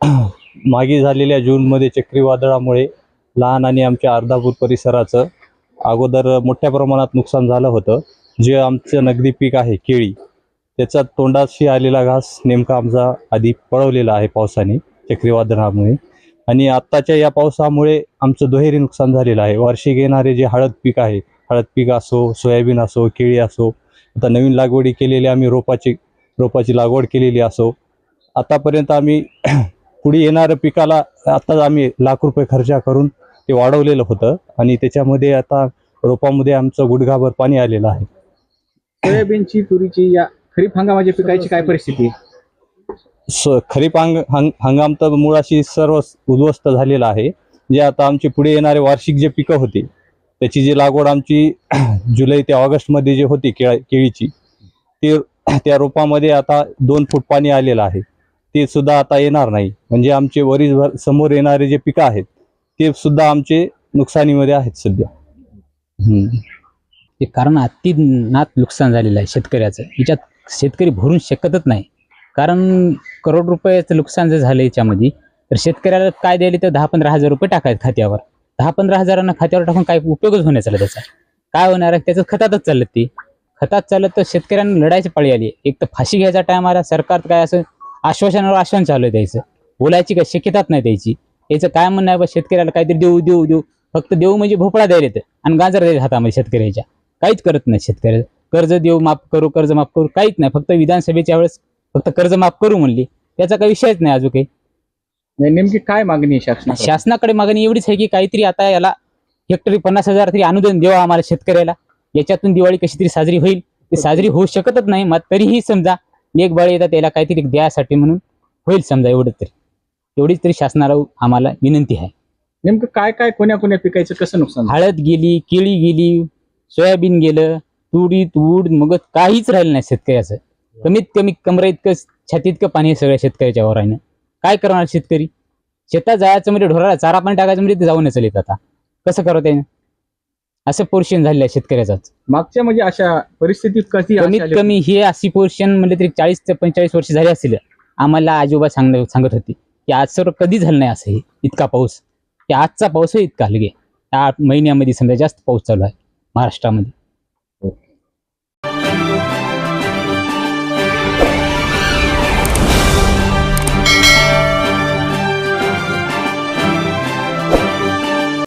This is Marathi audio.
मागे झालेल्या जूनमध्ये चक्रीवादळामुळे लहान आणि आमच्या अर्धापूर परिसराचं अगोदर मोठ्या प्रमाणात नुकसान झालं होतं. जे आमचं नगदी पीक आहे केळी त्याचा तोंडाशी आलेला घास नेमका आमचा आधी पळवलेला आहे पावसाने चक्रीवादळामुळे. आणि आत्ताच्या या पावसामुळे आमचं दुहेरी नुकसान झालेलं आहे. वार्षिक येणारे जे हळद पीक आहे हळद पीक असो सोयाबीन असो केळी असो आता नवीन लागवडी केलेली आम्ही रोपाची रोपाची लागवड केलेली असो. आतापर्यंत आम्ही पुढे येणाऱ्या पिकाला आत्ताच आम्ही लाख रुपये खर्च करून ते वाढवलेलं होतं. आणि त्याच्यामध्ये आता रोपामध्ये आमचं गुडघाभर पाणी आलेलं आहे. सोयाबीनची तुरीची या खरीप हंगामाच्या पिकाची काय परिस्थिती? आहे? स खरीप हंग हंग हंगाम तर मुळाशी सर्व उद्ध्वस्त झालेला आहे. जे आता आमचे पुढे येणारे वार्षिक जे पिकं होती त्याची जी लागवड आमची जुलै ते ऑगस्टमध्ये जी होती केळा केळीची ती त्या रोपामध्ये आता दोन फूट पाणी आलेलं आहे. ते सुद्धा आता येणार नाही. म्हणजे आमचे वरीसभर समोर येणारे जे पिकं आहेत ते सुद्धा आमचे नुकसानीमध्ये आहेत सध्या. ते कारण अतिनात नुकसान झालेलं आहे शेतकऱ्याचं. याच्यात शेतकरी भरून शकतच नाही. कारण करोड रुपयाचं नुकसान जर झालं याच्यामध्ये तर शेतकऱ्याला काय द्यायला तर दहा पंधरा हजार रुपये टाकायचे खात्यावर. दहा पंधरा हजारांना खात्यावर टाकून काय उपयोगच होण्याचा त्याचा. काय होणार आहे? त्याचं खतातच चाललं ते. खतात चालत तर शेतकऱ्यांना लढायची पाळी आली. एक तर फाशी घ्यायचा टायम आला सरकार काय असं आश्वासनावर आश्वासन चालू आहे द्यायचं बोलायची काय शक्यताच नाही द्यायची याचं काय म्हणणं आहे बा शेतकऱ्याला काहीतरी देऊ देऊ देऊ. फक्त देऊ म्हणजे भोपळा द्यायला येतं आणि गाजर द्यायला हातामध्ये शेतकऱ्याच्या. काहीच करत नाही शेतकऱ्याचं. कर्ज देऊ माफ करू कर्ज माफ करू काहीच नाही. फक्त विधानसभेच्या वेळेस फक्त कर्ज माफ करू म्हणली. त्याचा काही विषयच नाही अजून काही. नाही, नेमकी काय मागणी आहे शासनाकडे? शासनाकडे मागणी एवढीच आहे की काहीतरी आता याला हेक्टरी पन्नास हजार तरी अनुदान द्यावं आम्हाला शेतकऱ्याला. याच्यातून दिवाळी कशी तरी साजरी होईल? ती साजरी होऊ शकतच नाही मग तरीही समजा लेख बाळ येतात त्याला काहीतरी द्यासाठी म्हणून होईल समजा एवढं तरी. एवढीच तरी शासनाला आम्हाला विनंती आहे. नेमकं काय काय कोण्या कोण्या पिकाचं कसं नुकसान झालं? हळद गेली केळी गेली सोयाबीन गेलं तुरी तूड मग काहीच राहिलं नाही शेतकऱ्याचं. कमीत कमी कमरा इतकं छाती इतकं पाणी आहे सगळ्या शेतकऱ्याच्या वरानं काय करणार शेतकरी? शेतात जायचं म्हणजे ढोराला चारा पाणी टाकायचं म्हणजे ते जाऊन चलित आता. कसं करत आहे असं पोर्शन झालेलं आहे शेतकऱ्याचाच. मागच्या म्हणजे अशा परिस्थितीत कधी कमीत कमी हे अशी पोर्शन म्हणजे तरी चाळीस ते पंचेचाळीस वर्ष झाली असतील आम्हाला आजोबा सांग सांगत होती की आज सर्व कधी झालं नाही असं हे इतका पाऊस. की आजचा पाऊसही इतका हलगे. या आठ महिन्यामध्ये समजा जास्त पाऊस चालू आहे महाराष्ट्रामध्ये.